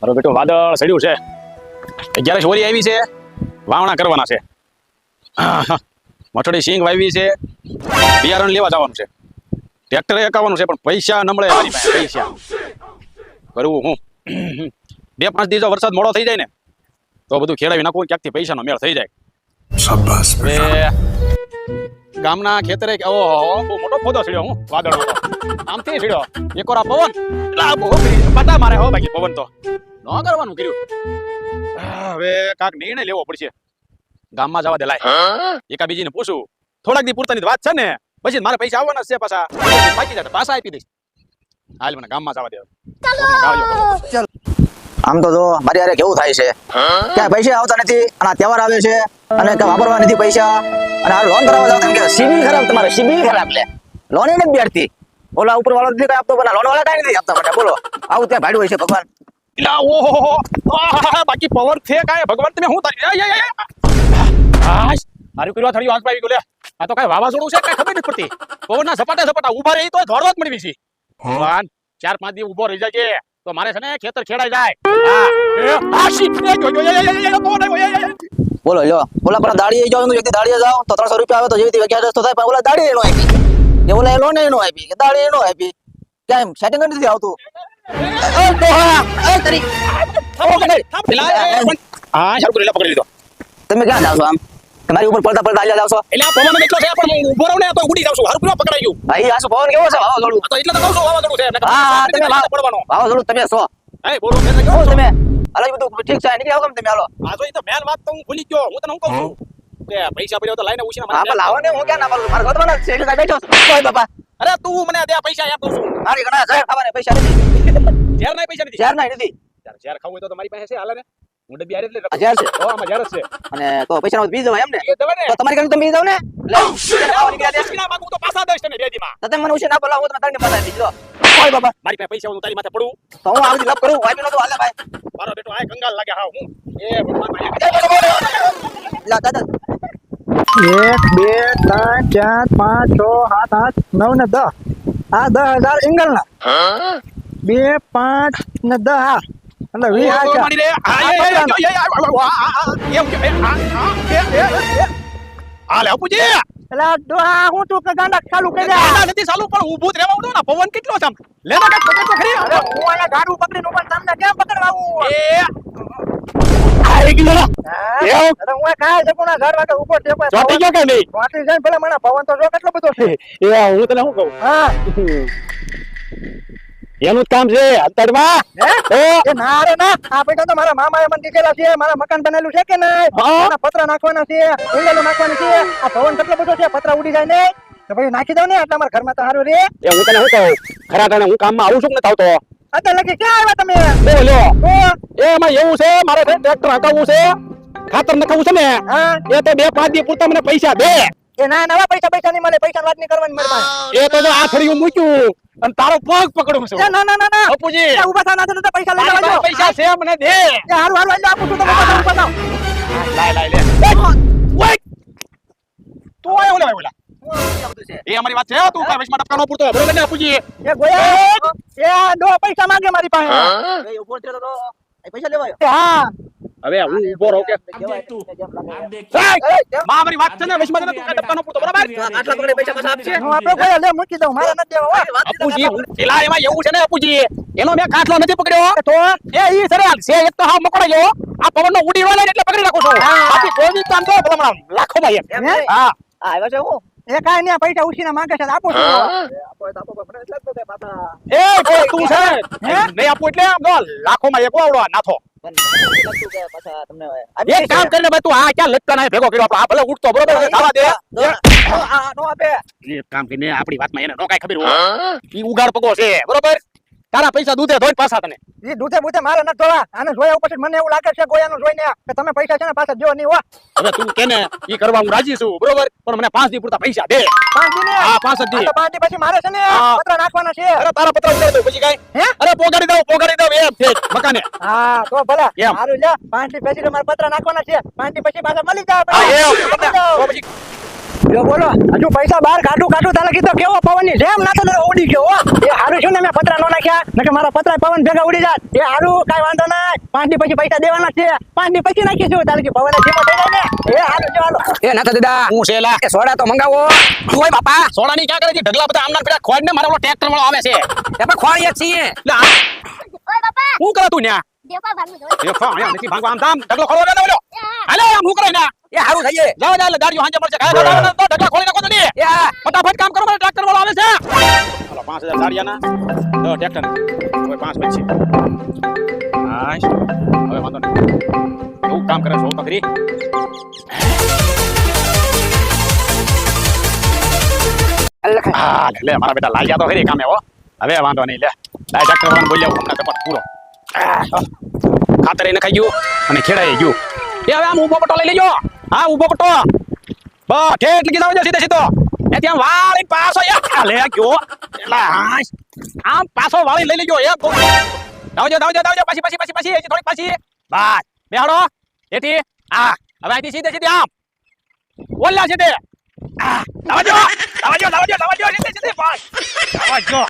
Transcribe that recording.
મારો બેટો વાદળ સડ્યું છે. અગિયારસ હોરી આવી છે. વાવણા કરવાના છે. મઠડી સિંગ વાવી છે. બિયારણ લેવા જવાનું છે. ટ્રેક્ટરે એકાવવાનું છે પણ પૈસા ન મળે મારી પાસે પૈસા. કરવું હું? બે પાંચ દિવસ વરસાદ મોડો થઈ જાય ને તો બધું ખેડાવી નાખવું ક્યાંકથી પૈસાનો મેળ થઈ જાય. ગામના ખેતરે ઓહો બહુ મોટો ફોદો છડ્યો હું વાદળ આમથી છડ્યો એકોરા પવન. પટા મારે હો બાકી પવન તો. ન કરવાનું કર્યું. હવે કાક નિર્ણય લેવો પડશે. ગામમાં જવા દે લાય એકા બીજીને પૂછું. થોડાક દી પૂરતાની વાત છે ને પછી મારા પૈસા આવવાના છે પાછા. બાકી જાય પાછા આપી દઈશ. હાલ મને ગામમાં જવા દે ચાલો. આમ તો જો મારી હારે કેવું થાય છે? ક્યાં પૈસા આવતા નથી અને આ તહેવાર આવે છે અને ક્યાં વાપરવા નથી પૈસા અને આ લોન કરાવવા જાવ કે સિબિલ ખરાબ તમારે સિબિલ ખરાબ લે. લોન એ નથી બેઠતી ઓલા ઉપર વાળો નથી કઈ આપતો પણ લોન વાળા કઈ નથી આપતા મને બોલો આવું ત્યાં ભાડું હોય છે ભગવાન. એલા, ઓહોહો, બાકી પવન છે કાય ભગવાન તમે હું. હાશ, મારું કર્યું થયું આંખ પાવી ગયું આ તો કાંઈ વાવાઝોડું છે કાંઈ ખબર નથી પડતી. પવનના સપાટા સપાટા ઊભા રહી તો ધોળવા જ મળી છે. ભગવાન ચાર પાંચ દિવસ ઊભો રહી જાય તો મારે છે ને ખેતર ખેડાઈ જાય. એ, એ, એ, એ, એ, એ, એ, એ. બોલો લ્યો ઓલા પર દાડીએ જાવ વ્યક્તિ દાડી જાવ તો ત્રણસો રૂપિયા આવે તો જેવી અગિયાર તો થાય પણ ઓલા દાડી નો આપી. કે ઓલા લોન નો આપી કે દાડીએ નો આપી. કેમ? સેટિંગ નથી આવતું. એ એ પેલા, એ, તમે ક્યાં જાવ છો આમ? તમારી ઉપર પડતા પડતા આલ્યા જાવ છો? એટલે આ પવન એટલો છે પણ હું ઊભો ને તો ઉડી જાઉં છું. હારું કર્યું, પકડાઈ ગયું. ભાઈ આ શું પવન કેવો છે? વાવાઝોડું. આ તો એટલે તો કહું છું છે હા તમે પડવાનો. તમે છો. એ બોલો કહું. તમે. બધું ઠીક છે નીકળી આવો તમે હાલો. આ તો મેન વાત તો હું ભૂલી ગયો. હું તને હું કહું છું. કે પૈસા પડ્યો તો લાઈને ઉછીના પણ લાવો ને હું ક્યાં ના મારા ગોતવાના છે એટલે બેઠો છું. બાપા. અરે તું મને દે પૈસા આપું છું. મારી ઘણા ઝેર ખાવાને પૈસા નથી. ઝેર નહીં પૈસા નથી. ઝેર ના નથી. ઝેર ખાવું હોય તો તમારી પાસે છે હાલે ને હું ડબ્બી આરે એટલે ઝેર છે. ઓ આમાં ઝેર છે. અને તો પૈસા પી જવાય એમ ને એ દવા ને. તો તમારી ઘરે તમે પી જાવ ને? એટલે માંગુ તો પાછા દઈશ તને બે દીમાં તો તમે મને ઉછેર ના બોલાવો તો તારને તારીને દીજો ઓય બાબા. મારી પાસે પૈસા હું તારી માથે પડું. તો હું આવી લપ કરું? વાઈ નો તો હાલે ભાઈ. મારો બેટો આ કંગાલ લાગે હા હું. એ ભગવાન ભાઈ. લા દાદા. એક બે ત્રણ ચાર પાંચ છ સાત આઠ નવ ને દસ. આ દસ હજાર એંગલ ના બે પાંચ ને દસ એટલે એટલે હું રહેવાનું ને. પવન કેટલો છે લે તો લા. તો એનું જ કામ છે અંતરમાં. ના રે ના તો મારા મામાએ મને દીધેલા છે મારા મકાન બનેલું છે કે નહીં. પતરા નાખવાના છે ઉંડેલું નાખવાનું છે. આ પવન કેટલો બધો છે પતરા ઉડી જાય ને તો પછી નાખી દઉં ને આટલા મારા ઘરમાં તો સારું રે. એ હું તને શું કહું? ખરા તને હું કામમાં આવું છું ને આવતો? અત્યારે લગી ક્યાં આવ્યા તમે? લો તો એ એમાં એવું છે મારે ટ્રેક્ટર હટાવવું છે. ખાતર નખાવું છે ને એ તો બે પાંચ દી પૂરતા મને પૈસા દે. એ ના નવા પૈસા પૈસા નહીં મળે પૈસા વાત નહીં કરવાની મારી પાસે. એ તો આ થડી હું મૂક્યું અને તારો પગ પકડું છું. ના ના ના ના. અપુજી ઊભા થા ના તો પૈસા લઈ લેવા પાસે પૈસા છે મને દે. એ હારું હારું આઈ આપું છું તમે ઊભા થાઓ. લાય લાય લે. ઓય તું આયો લે ઓલા. એ અમારી વાત છે તું કાંઈ વચમાં ટપકાનો પૂરતો. બરોબર ને અપુજી એ ગોયા. એ આ ડો પૈસા માંગે મારી પાસે. એ ઊભો થયો તો. પૈસા લેવાય હા. હવે હું ઊભો રહું કે? માં અમારી વાત છે ને વચમાં તને તું કાંઈ ટપકા ન બરાબર? આટલા પકડે પૈસા પાછા આપશે હું આપણે ગોયા લે મૂકી દઉં મારે નથી દેવા અપુજી પેલા એમાં એવું છે ને અપુજી એનો મેં કાટલો નથી પકડ્યો. તો એ ઈ સરેલ છે એક તો હા મકોડો ગયો આ પવનનો ઉડી વાળે એટલે પકડી રાખું છું. હા. બાકી ગોવિંદ તો આમ તો ભલામણ લાખો માં એક હે? આવ્યા છે હું? એ કાંઈ નહીં પૈસા ઉછીને માંગે છે તો આપો તો આપો પણ એટલે જ તો કઈ પાછા એ કોઈ તું છે નહીં આપું એટલે આમ લાખો માં એક વાવડો નાથો એક કામ કરીને તું આ ક્યાં લટકા ના ભેગો કર્યો આપણે આ ભલે ઉઠતો બરોબર છે, થવા દે દો. આ નો આપે એક કામ કરીને આપણી વાતમાં એને નો કાંઈ ખબર હોય ઈ ઉગાડ પગો છે બરોબર તારા પૈસા દૂધે ધોઈ પાછા તને. એ દૂધે બૂધે મારે ન જોવા આને જોયા પછી મને એવું લાગે છે ગોયાનું જોઈને કે તમે પૈસા છે ને પાછા જો નહીં હો. હવે તું કેને ઈ કરવા હું રાજી છું બરોબર? પણ મને 5 દી પૂરતા પૈસા દે. પાંચ દી ને? હા 5 દી. તો 5 દી પછી મારે છે ને પત્ર નાખવાના છે. અરે તારા પત્ર ઉતાર દઉં પછી કાઈ? હે? અરે પોગાડી દઉં પોગાડી દઉં એમ છે મકાને. હા તો ભલા. મારું લે પાંચ દી પછી તમારે પત્ર નાખવાના છે. પાંચ દી પછી પાછા મળી જાવ હા, એમ. તો પછી જો બોલો હજુ પૈસા બહાર કાઢું કાઢું તારે કીધો કેવો પવનની જેમ નાતો તો ઉડી ગયો એ હારું છું ને મેં પતરા નો નાખ્યા. નકે મારા પતરા પવન ભેગા ઉડી જાત એ હારું કાઈ વાંધો નહીં પાંચ દી પછી પૈસા દેવાના છે. પાંચ દી પછી નાખીશું તારે કે પવન ધીમો થઈ જાય ને. એ હારું ચાલો એ નાતા દાદા હું છેલા એ સોડા તો મંગાવો. ઓય બાપા સોડાની ક્યાં કરે છે? ઢગલા બધા આમના પેલા ખોડ ને મારા ટ્રેક્ટર વાળો આવે છે. એ પણ ખોડીએ છીએ. લે ઓય બાપા. હું કરે તું ન્યા? દેપા ભાગવું જોઈએ એ અહીંયા નથી ભાગવા. આમ ધામ ઢગલો ખોડો ને બોલો હાલે આમ હું કરે ન્યા? એ હારું થઈએ જાવ જા દાડીઓ હાંજે મળશે. કાય દાડા તો ઢગલા ખોલી નાખો નહીં. એ હા. ફટાફટ કામ કરો મારે ટ્રેક્ટર વાળો આવે છે. હાલો 5000 દાડિયાના તો ટ્રેક્ટર કોઈ 5 પછી. હાશ હવે વાંધો નહીં. એવું કામ કરે છો? તો ખરી હા લે લે મારા બેટા લાગ્યા તો ખરી કામે હો. હવે વાંધો નહીં લે. લાય ટ્રેક્ટર વાળાને બોલ્યા હમણાં કપટ પૂરો. ખાતર એને ખાઈ ગયું અને ખેડાઈ ગયું. એ હવે આમ ઊભો લઈ લેજો. હા ઊભો પટ્ટો બઠે એટલે કીધા જાવ સીધે સીધો. એ ત્યાં વાળી પાછો યા લે, ગયો. એટલે હાશ. આમ પાછો વાળી લઈ લેજો, એ દાવજો દાવજો દાવજો પાછી પાછી પાછી પાછી થોડીક પાછી. બસ. બેહાડો. એથી આ હવે આથી સીધે સીધે, આમ. ઓલા સીધે આ દાવજો દાવજો દાવજો દાવજો સીધે સીધે, બસ. દાવજો